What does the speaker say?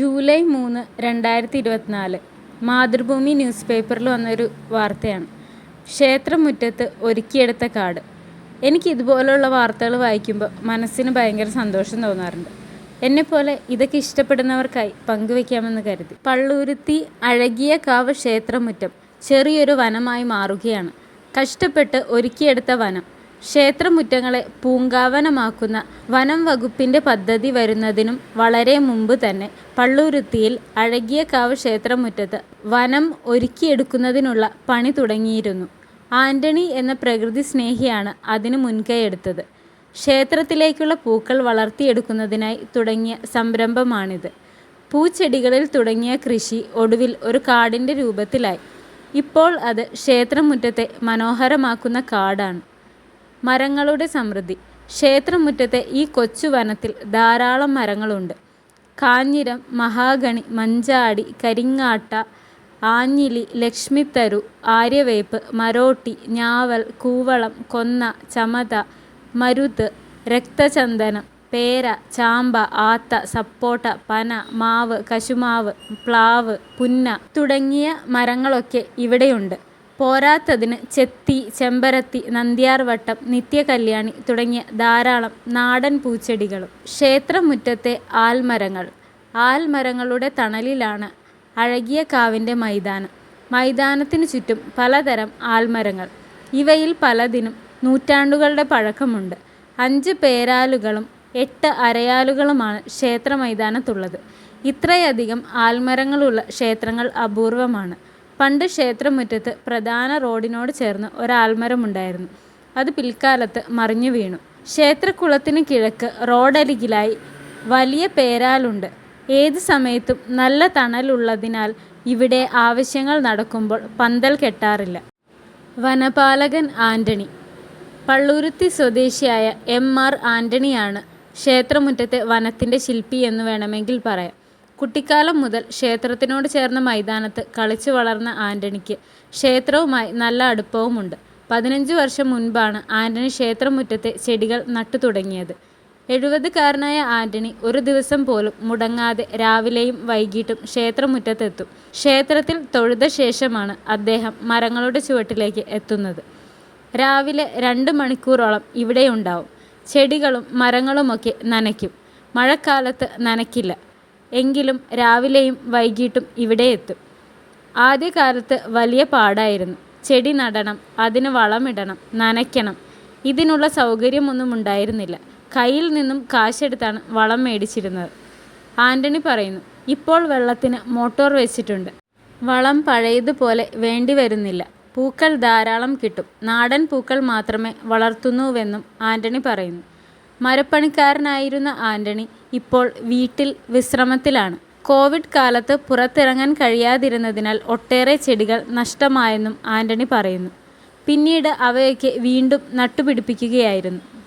July മൂന്ന് രണ്ടായിരത്തി ഇരുപത്തിനാല് മാതൃഭൂമി ന്യൂസ് പേപ്പറിൽ വന്നൊരു വാർത്തയാണ്. ക്ഷേത്രമുറ്റത്ത് ഒരുക്കിയെടുത്ത കാട്. എനിക്ക് ഇതുപോലെയുള്ള വാർത്തകൾ വായിക്കുമ്പോൾ മനസ്സിന് ഭയങ്കര സന്തോഷം തോന്നാറുണ്ട്. എന്നെപ്പോലെ ഇതൊക്കെ ഇഷ്ടപ്പെടുന്നവർക്കായി പങ്കുവെക്കാമെന്ന് കരുതി. പള്ളൂരുത്തി അഴകിയ കാവ് ക്ഷേത്രമുറ്റം ചെറിയൊരു വനമായി മാറുകയാണ്. കഷ്ടപ്പെട്ട് ഒരുക്കിയെടുത്ത വനം ക്ഷേത്രമുറ്റങ്ങളെ പൂങ്കാവനമാക്കുന്ന വനം വകുപ്പിന്റെ പദ്ധതി വരുന്നതിനും വളരെ മുമ്പ് തന്നെ പള്ളൂരുത്തിയിൽ അഴകിയകാവ് ക്ഷേത്രമുറ്റത്ത് വനം ഒരുക്കിയെടുക്കുന്നതിനുള്ള പണി തുടങ്ങിയിരുന്നു. ആന്റണി എന്ന പ്രകൃതി സ്നേഹിയാണ് അതിന് മുൻകൈയെടുത്തത്. ക്ഷേത്രത്തിലേക്കുള്ള പൂക്കൾ വളർത്തിയെടുക്കുന്നതിനായി തുടങ്ങിയ സംരംഭമാണിത്. പൂച്ചെടികളിൽ തുടങ്ങിയ കൃഷി ഒടുവിൽ ഒരു കാടിന്റെ രൂപത്തിലായി. ഇപ്പോൾ അത് ക്ഷേത്രമുറ്റത്തെ മനോഹരമാക്കുന്ന കാടാണ്. മരങ്ങളുടെ സമൃദ്ധി ക്ഷേത്രമുറ്റത്തെ ഈ കൊച്ചു വനത്തിൽ ധാരാളം മരങ്ങളുണ്ട്. കാഞ്ഞിരം, മഹാഗണി, മഞ്ചാടി, കരിങ്ങാട്ട, ആഞ്ഞിലി, ലക്ഷ്മിത്തരു, ആര്യവേപ്പ്, മരോട്ടി, ഞാവൽ, കൂവളം, കൊന്ന, ചമത, മരുത്, രക്തചന്ദനം, പേര, ചാമ്പ, ആത്ത, സപ്പോട്ട, പന, മാവ്, കശുമാവ്, പ്ലാവ്, പുന്ന തുടങ്ങിയ മരങ്ങളൊക്കെ ഇവിടെയുണ്ട്. പോരാത്തതിന് ചെത്തി, ചെമ്പരത്തി, നന്ദ്യാർവട്ടം, നിത്യകല്യാണി തുടങ്ങിയ ധാരാളം നാടൻ പൂച്ചെടികളും. ക്ഷേത്രമുറ്റത്തെ ആൽമരങ്ങൾ ആൽമരങ്ങളുടെ തണലിലാണ് അഴകിയകാവിന്റെ മൈതാനം. മൈതാനത്തിനു ചുറ്റും പലതരം ആൽമരങ്ങൾ. ഇവയിൽ പലതിനും നൂറ്റാണ്ടുകളുടെ പഴക്കമുണ്ട്. അഞ്ച് പേരാലുകളും എട്ട് അരയാലുകളുമാണ് ക്ഷേത്ര മൈതാനത്തുള്ളത് ഇത്രയധികം ആൽമരങ്ങളുള്ള ക്ഷേത്രങ്ങൾ അപൂർവമാണ്. പണ്ട് ക്ഷേത്രമുറ്റത്ത് പ്രധാന റോഡിനോട് ചേർന്ന് ഒരാൽമരമുണ്ടായിരുന്നു. അത് പിൽക്കാലത്ത് മറിഞ്ഞു വീണു ക്ഷേത്രക്കുളത്തിന് കിഴക്ക് റോഡരികിലായി വലിയ പേരാലുണ്ട്. ഏത് സമയത്തും നല്ല തണലുള്ളതിനാൽ ഇവിടെ ആവശ്യങ്ങൾ നടക്കുമ്പോൾ പന്തൽ കെട്ടാറില്ല. വനപാലകൻ ആന്റണി പള്ളൂരുത്തി സ്വദേശിയായ എം. ആർ. ആന്റണിയാണ് ക്ഷേത്രമുറ്റത്തെ വനത്തിന്റെ ശില്പി എന്ന് വേണമെങ്കിൽ പറയാം. കുട്ടിക്കാലം മുതൽ ക്ഷേത്രത്തിനോട് ചേർന്ന മൈതാനത്ത് കളിച്ചു വളർന്ന ആന്റണിക്ക് ക്ഷേത്രവുമായി നല്ല അടുപ്പവുമുണ്ട്. പതിനഞ്ച് വർഷം മുൻപാണ് ആന്റണി ക്ഷേത്രമുറ്റത്തെ ചെടികൾ നട്ടു തുടങ്ങിയത് എഴുപതുകാരനായ ആന്റണി ഒരു ദിവസം പോലും മുടങ്ങാതെ രാവിലെയും വൈകിട്ടും ക്ഷേത്രമുറ്റത്തെത്തും. ക്ഷേത്രത്തിൽ തൊഴുത ശേഷമാണ് അദ്ദേഹം മരങ്ങളുടെ ചുവട്ടിലേക്ക് എത്തുന്നത്. രാവിലെ രണ്ട് മണിക്കൂറോളം ഇവിടെയുണ്ടാവും. ചെടികളും മരങ്ങളുമൊക്കെ നനയ്ക്കും. മഴക്കാലത്ത് നനയ്ക്കില്ല. എങ്കിലും രാവിലെയും വൈകിട്ടും ഇവിടെ എത്തും ആദ്യകാലത്ത് വലിയ പാടായിരുന്നു. ചെടി നടണം, അതിന് വളമിടണം, നനയ്ക്കണം. ഇതിനുള്ള സൗകര്യമൊന്നും ഉണ്ടായിരുന്നില്ല കയ്യിൽ നിന്നും കാശെടുത്താണ് വളം മേടിച്ചിരുന്നത്. ആന്റണി പറയുന്നു. ഇപ്പോൾ വെള്ളത്തിന് മോട്ടോർ വെച്ചിട്ടുണ്ട്. വളം പഴയതുപോലെ വേണ്ടി വരുന്നില്ല പൂക്കൾ ധാരാളം കിട്ടും. നാടൻ പൂക്കൾ മാത്രമേ വളർത്തുന്നുവെന്നും ആന്റണി പറയുന്നു. മരപ്പണിക്കാരനായിരുന്ന ആന്റണി ഇപ്പോൾ വീട്ടിൽ വിശ്രമത്തിലാണ്. കോവിഡ് കാലത്ത് പുറത്തിറങ്ങാൻ കഴിയാതിരുന്നതിനാൽ ഒട്ടേറെ ചെടികൾ നഷ്ടമായെന്നും ആന്റണി പറയുന്നു. പിന്നീട് അവയൊക്കെ വീണ്ടും നട്ടുപിടിപ്പിക്കുകയായിരുന്നു.